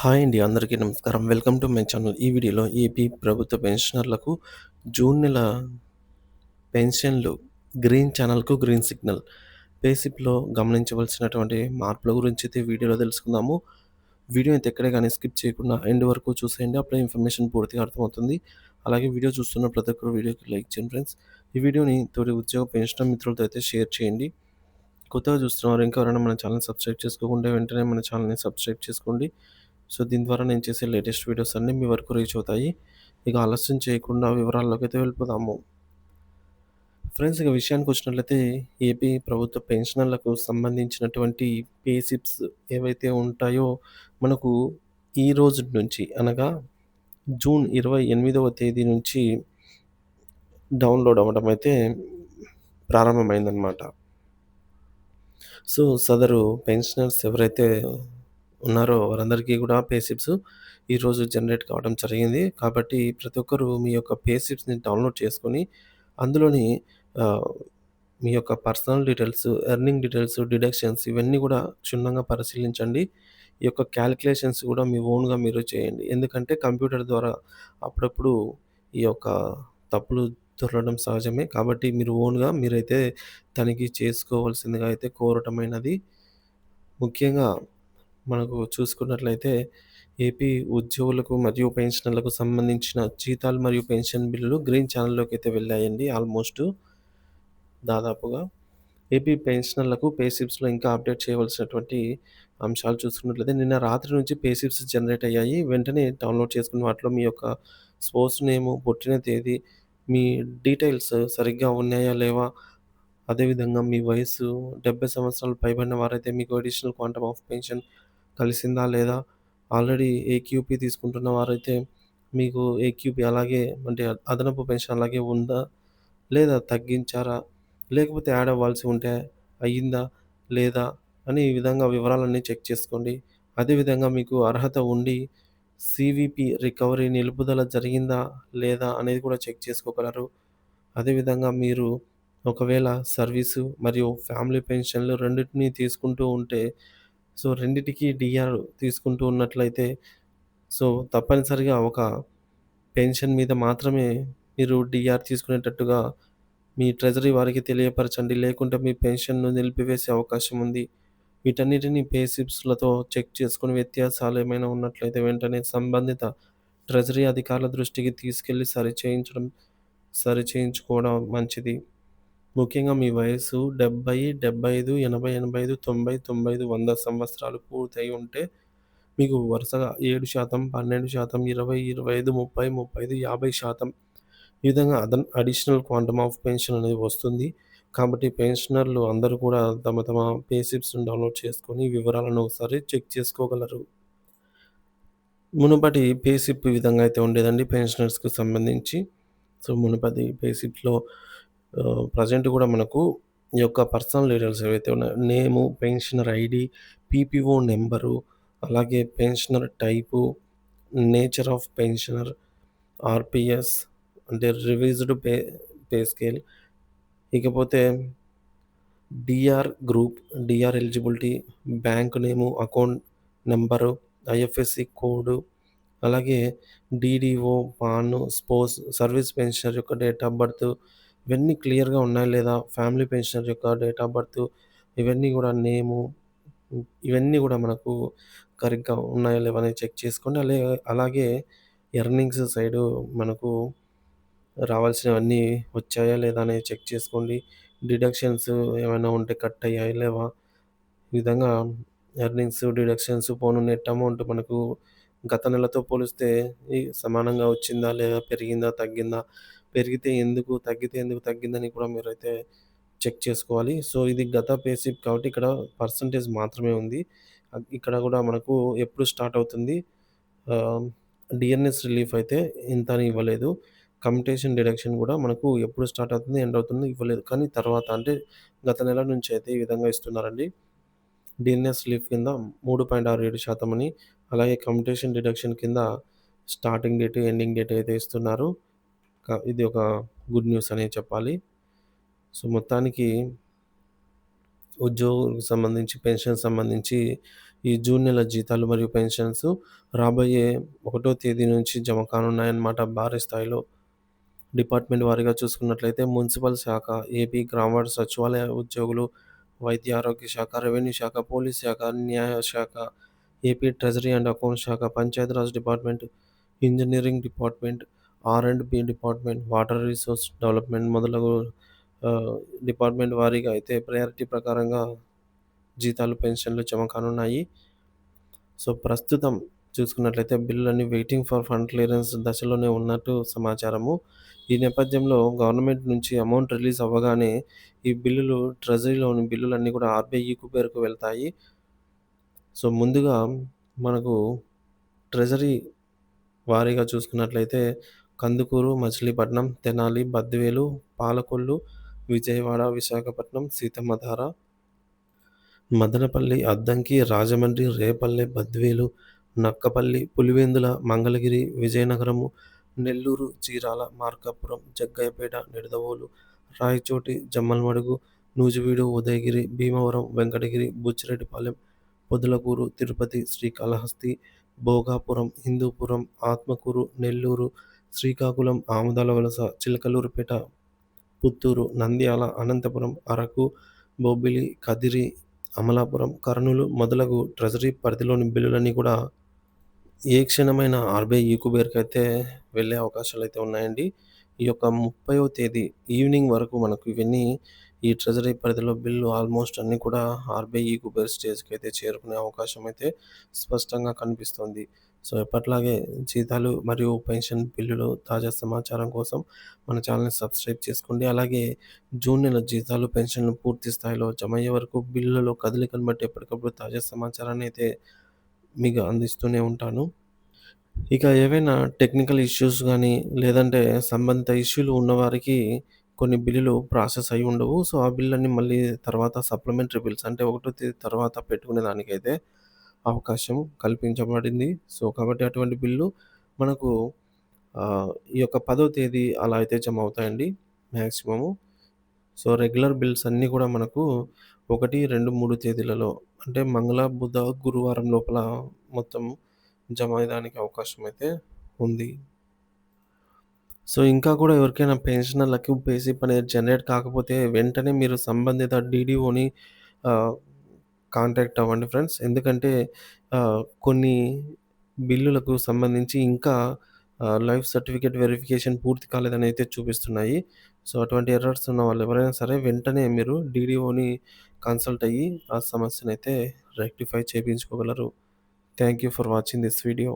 Hi అండి. అందరికీ నమస్కారం. Welcome to my channel. ఈ వీడియోలో ఏపీ ప్రభుత్వ పెన్షనర్లకు జూన్ నెల పెన్షన్‌లు గ్రీన్ ఛానల్‌కు గ్రీన్ సిగ్నల్. పేసిప్లో గమనించవలసినటువంటి మార్పుల గురించి అయితే వీడియోలో తెలుసుకుందాము. వీడియో అయితే ఎక్కడే కానీ స్కిప్ చేయకుండా ఎండ్ వరకు చూసేయండి. అప్పుడే ఇన్ఫర్మేషన్ పూర్తిగా అర్థమవుతుంది. అలాగే వీడియో చూస్తున్న ప్రతి ఒక్కరు వీడియోకి లైక్ చేయండి ఫ్రెండ్స్. ఈ వీడియోని తోటి ఉద్యోగ పెన్షన్ మిత్రులతో అయితే షేర్ చేయండి. కొత్తగా చూస్తున్నవారు ఇంకా ఎవరైనా మన ఛానల్ సబ్స్క్రైబ్ చేసుకోకుండా వెంటనే మన ఛానల్‌ని సబ్స్క్రైబ్ చేసుకోండి. సో, దీని ద్వారా నేను చేసే లేటెస్ట్ వీడియోస్ అన్నీ మీ వరకు రీచ్ అవుతాయి. ఇక ఆలస్యం చేయకుండా వివరాల్లోకైతే వెళ్ళిపోదాము. ఫ్రెండ్స్ ఇక విషయానికి వచ్చినట్లయితే ఏపీ ప్రభుత్వ పెన్షనర్లకు సంబంధించినటువంటి పే స్లిప్స్ ఏవైతే ఉంటాయో మనకు ఈ రోజు నుంచి అనగా జూన్ 28వ తేదీ నుంచి డౌన్‌లోడ్ అవ్వడం అయితే ప్రారంభమైందనమాట. సో, సదరు పెన్షనర్స్ ఎవరైతే ఉన్నారో వారందరికీ కూడా పే స్లిప్స్ ఈరోజు జనరేట్ కావడం జరిగింది. కాబట్టి ప్రతి ఒక్కరు మీ యొక్క పే స్లిప్స్‌ని డౌన్‌లోడ్ చేసుకొని అందులోని మీ యొక్క personal details, earning details, deductions ఇవన్నీ కూడా క్షుణ్ణంగా పరిశీలించండి. ఈ యొక్క క్యాలిక్యులేషన్స్ కూడా మీ ఓన్‌గా మీరు చేయండి. ఎందుకంటే కంప్యూటర్ ద్వారా అప్పుడప్పుడు ఈ యొక్క తప్పులు దొరకడం సహజమే. కాబట్టి మీరు ఓన్‌గా మీరైతే తనిఖీ చేసుకోవాల్సిందిగా అయితే కోరటమైనది. ముఖ్యంగా మనకు చూసుకున్నట్లయితే ఏపీ ఉద్యోగులకు మరియు పెన్షనర్లకు సంబంధించిన జీతాలు మరియు పెన్షన్ బిల్లులు గ్రీన్ ఛానల్‌లోకి అయితే వెళ్ళాయండి ఆల్మోస్ట్. దాదాపుగా ఏపీ పెన్షనర్లకు పేసిప్స్లో ఇంకా అప్డేట్ చేయవలసినటువంటి అంశాలు చూసుకున్నట్లయితే నిన్న రాత్రి నుంచి పేసిప్స్ జనరేట్ అయ్యాయి. వెంటనే డౌన్‌లోడ్ చేసుకుని వాటిలో మీ యొక్క స్పోర్ట్స్ నేము, పుట్టిన తేదీ, మీ డీటెయిల్స్ సరిగ్గా ఉన్నాయా లేవా? అదేవిధంగా మీ వయసు డెబ్బై సంవత్సరాలు పైబడిన వారైతే మీకు అడిషనల్ క్వాంటమ్ ఆఫ్ పెన్షన్ కలిసిందా లేదా? ఆల్రెడీ ఏక్యూపీ తీసుకుంటున్న వారైతే మీకు ఏక్యూపీ అలాగే అంటే అదనపు పెన్షన్ అలాగే ఉందా? లేదా తగ్గించారా? లేకపోతే యాడ్ అవ్వాల్సి ఉంటే అయ్యిందా? లేదా? అని ఈ విధంగా వివరాలన్నీ చెక్ చేసుకోండి. అదేవిధంగా మీకు అర్హత ఉండి సీవీపీ రికవరీ నిలుపుదల జరిగిందా? లేదా? అనేది కూడా చెక్ చేసుకోగలరు. అదేవిధంగా మీరు ఒకవేళ సర్వీసు మరియు ఫ్యామిలీ పెన్షన్‌లు రెండింటినీ తీసుకుంటూ ఉంటే సో, రెండిటికి డిఆర్ తీసుకుంటూ ఉన్నట్లయితే సో, తప్పనిసరిగా ఒక పెన్షన్ మీద మాత్రమే మీరు డిఆర్ తీసుకునేటట్టుగా మీ ట్రెజరీ వారికి తెలియపరచండి. లేకుంటే మీ పెన్షన్‌ను నిలిపివేసే అవకాశం ఉంది. వీటన్నిటిని పే స్లిప్స్‌లతో చెక్ చేసుకుని వ్యత్యాసాలు ఏమైనా ఉన్నట్లయితే వెంటనే సంబంధిత ట్రెజరీ అధికారుల దృష్టికి తీసుకెళ్ళి సరిచేయించడం సరిచేయించుకోవడం మంచిది. ముఖ్యంగా మీ వయస్సు 70, 75, 80, 85, 90, 95, 100 సంవత్సరాలు పూర్తయి ఉంటే మీకు వరుసగా 7%, 12%, 20, 25, 30, 35, 50% ఈ విధంగా అదన్ అడిషనల్ క్వాంటమ్ ఆఫ్ పెన్షన్ అనేది వస్తుంది. కాబట్టి పెన్షనర్లు అందరూ కూడా తమ తమ పే స్లిప్స్‌ని డౌన్‌లోడ్ చేసుకొని వివరాలను ఒకసారి చెక్ చేసుకోగలరు. మునుపటి పే స్లిప్ ఈ విధంగా అయితే ఉండేదండి పెన్షనర్స్‌కి సంబంధించి. సో, మునుపటి పే స్లిప్‌లో ప్రెజెంట్ కూడా మనకు ఈ యొక్క పర్సనల్ డీటెయిల్స్ ఏవైతే ఉన్నాయో name, pensioner ID PPO number అలాగే pensioner type, nature of pensioner, RPS అంటే రివీజ్డ్ పే పే స్కేల్. ఇకపోతే DR group, DR eligibility, bank name, account number IFSC code, అలాగే DDO, PAN sports service pensioner యొక్క date of birth ఇవన్నీ క్లియర్‌గా ఉన్నాయా లేదా? Family pensioner యొక్క డేట్ ఆఫ్ బర్త్ ఇవన్నీ కూడా నేము ఇవన్నీ కూడా మనకు కరెక్ట్‌గా ఉన్నాయా లేవా అనేది చెక్ చేసుకోండి. అలే అలాగే ఎర్నింగ్స్ సైడు మనకు రావాల్సినవన్నీ వచ్చాయా లేదా అనేది చెక్ చేసుకోండి. డిడక్షన్స్ ఏమైనా ఉంటే కట్ అయ్యాయా లేవా? ఈ విధంగా ఎర్నింగ్స్, డిడక్షన్స్ పోను నెట్ అమౌంట్ మనకు గత నెలతో పోలిస్తే ఈ సమానంగా వచ్చిందా? లేదా పెరిగిందా? తగ్గిందా? పెరిగితే ఎందుకు? తగ్గితే ఎందుకు తగ్గిందని కూడా మీరైతే చెక్ చేసుకోవాలి. సో, ఇది గత పేసిప్ కాబట్టి ఇక్కడ పర్సంటేజ్ మాత్రమే ఉంది. ఇక్కడ కూడా మనకు ఎప్పుడు స్టార్ట్ అవుతుంది? డిఎన్ఎస్ రిలీఫ్ అయితే ఇంత అని ఇవ్వలేదు. కమ్యూటేషన్ డిడక్షన్ కూడా మనకు ఎప్పుడు స్టార్ట్ అవుతుంది? ఎండ్ అవుతుంది? ఇవ్వలేదు. కానీ తర్వాత అంటే గత నెల నుంచి అయితే ఈ విధంగా ఇస్తున్నారండి. డిఎన్ఎస్ రిలీఫ్ కింద 3.67% అని అలాగే కమ్యూటేషన్ డిడక్షన్ కింద స్టార్టింగ్ డేట్, ఎండింగ్ డేట్ అయితే ఇస్తున్నారు. ఇది ఒక గుడ్ న్యూస్ అనే చెప్పాలి. సో, మొత్తానికి ఉద్యోగులకు సంబంధించి, పెన్షన్ సంబంధించి ఈ జూన్ నెల జీతాలు మరియు పెన్షన్స్ రాబోయే ఒకటో తేదీ నుంచి జమ కానున్నాయన్నమాట భారీ స్థాయిలో. డిపార్ట్‌మెంట్ వారీగా చూసుకున్నట్లయితే మున్సిపల్ శాఖ, ఏపీ గ్రామవార్డు సచివాలయ ఉద్యోగులు, వైద్య ఆరోగ్య శాఖ, రెవెన్యూ శాఖ, పోలీస్ శాఖ, న్యాయ శాఖ, ఏపీ ట్రెజరీ అండ్ అకౌంట్స్ శాఖ, Panchayati Raj department, engineering department, R and B department, water resource development మొదలగు డిపార్ట్‌మెంట్ వారీగా అయితే ప్రయారిటీ ప్రకారంగా జీతాలు, పెన్షన్‌లు జమ కానున్నాయి. సో, ప్రస్తుతం చూసుకున్నట్లయితే బిల్లులన్నీ వెయిటింగ్ ఫర్ ఫండ్ క్లియరెన్స్ దశలోనే ఉన్నట్టు సమాచారము. ఈ నేపథ్యంలో గవర్నమెంట్ నుంచి అమౌంట్ రిలీజ్ అవ్వగానే ఈ బిల్లులు ట్రెజరీలోని బిల్లులన్నీ కూడా ఆర్‌బీఐ పేరుకు వెళ్తాయి. సో, ముందుగా మనకు ట్రెజరీ వారీగా చూసుకున్నట్లయితే కందుకూరు, మచిలీపట్నం, తెనాలి, బద్వేలు, పాలకొల్లు, విజయవాడ, విశాఖపట్నం, సీతమ్మధార, మదనపల్లి, అద్దంకి, రాజమండ్రి, రేపల్లె, బద్వేలు, నక్కపల్లి, పులివెందుల, మంగళగిరి, విజయనగరము, నెల్లూరు, చీరాల, మార్కాపురం, జగ్గయ్యపేట, నిడదవోలు, రాయచోటి, జమ్మల్మడుగు నూజివీడు, ఉదయగిరి, భీమవరం, వెంకటగిరి, బుచ్చిరెడ్డిపాలెం, పొదలకూరు, తిరుపతి, శ్రీకాళహస్తి, భోగాపురం, హిందూపురం, ఆత్మకూరు, నెల్లూరు, శ్రీకాకుళం, ఆముదాల వలస చిలకలూరుపేట పుత్తూరు, నంద్యాల, అనంతపురం, అరకు, బొబ్బిలి, కదిరి, అమలాపురం, కర్నూలు మొదలగు ట్రెజరీ పరిధిలోని బిల్లులన్నీ కూడా ఏ క్షణమైన ఆర్‌బీఐ ఈకుబేర్‌కైతే వెళ్ళే అవకాశాలు అయితే ఉన్నాయండి. ఈ యొక్క 30వ తేదీ ఈవినింగ్ వరకు మనకు ఇవన్నీ ఈ ట్రెజరీ పరిధిలో బిల్లు ఆల్మోస్ట్ అన్నీ కూడా ఆర్‌బీఐ ఈకుబేర్ స్టేజ్కి అయితే చేరుకునే అవకాశం అయితే స్పష్టంగా కనిపిస్తుంది సో, ఎప్పట్లాగే జీతాలు మరియు పెన్షన్ బిల్లులు తాజా సమాచారం కోసం మన ఛానల్ని సబ్స్క్రైబ్ చేసుకోండి. అలాగే జూన్ నెల జీతాలు, పెన్షన్‌లు పూర్తి స్థాయిలో జమ అయ్యే వరకు బిల్లులలో కదలికను బట్టి ఎప్పటికప్పుడు తాజా సమాచారాన్ని అయితే మీకు అందిస్తూనే ఉంటాను. ఇక ఏవైనా టెక్నికల్ ఇష్యూస్ కానీ లేదంటే సంబంధిత ఇష్యూలు ఉన్నవారికి కొన్ని బిల్లులు ప్రాసెస్ అయ్యి ఉండవు. సో, ఆ బిల్లుని మళ్ళీ తర్వాత సప్లిమెంటరీ బిల్స్ అంటే ఒకటో తేదీ తర్వాత పెట్టుకునే దానికైతే అవకాశం కల్పించబడింది. సో, కాబట్టి అటువంటి బిల్లు మనకు ఈ యొక్క పదో తేదీ అలా అయితే జమ అవుతాయండి మ్యాక్సిమము సో, రెగ్యులర్ బిల్స్ అన్నీ కూడా మనకు 1, 2, 3 తేదీలలో అంటే మంగళ, బుధ, గురువారం లోపల మొత్తం జమ అయ్యడానికి అవకాశం అయితే ఉంది. సో, ఇంకా కూడా ఎవరికైనా పెన్షనర్‌లకు బేసిప్ అనేది జనరేట్ కాకపోతే వెంటనే మీరు సంబంధిత డీడీఓని కాంటాక్ట్ అవ్వండి ఫ్రెండ్స్. ఎందుకంటే కొన్ని బిల్లులకు సంబంధించి ఇంకా లైఫ్ సర్టిఫికేట్ వెరిఫికేషన్ పూర్తి కాలేదని అయితే చూపిస్తున్నాయి. సో, అటువంటి ఎర్రర్స్ ఉన్న వాళ్ళు ఎవరైనా సరే వెంటనే మీరు డీడీఓని కన్సల్ట్ అయ్యి ఆ సమస్యను అయితే rectify చేయించుకోగలరు thank you for watching this video.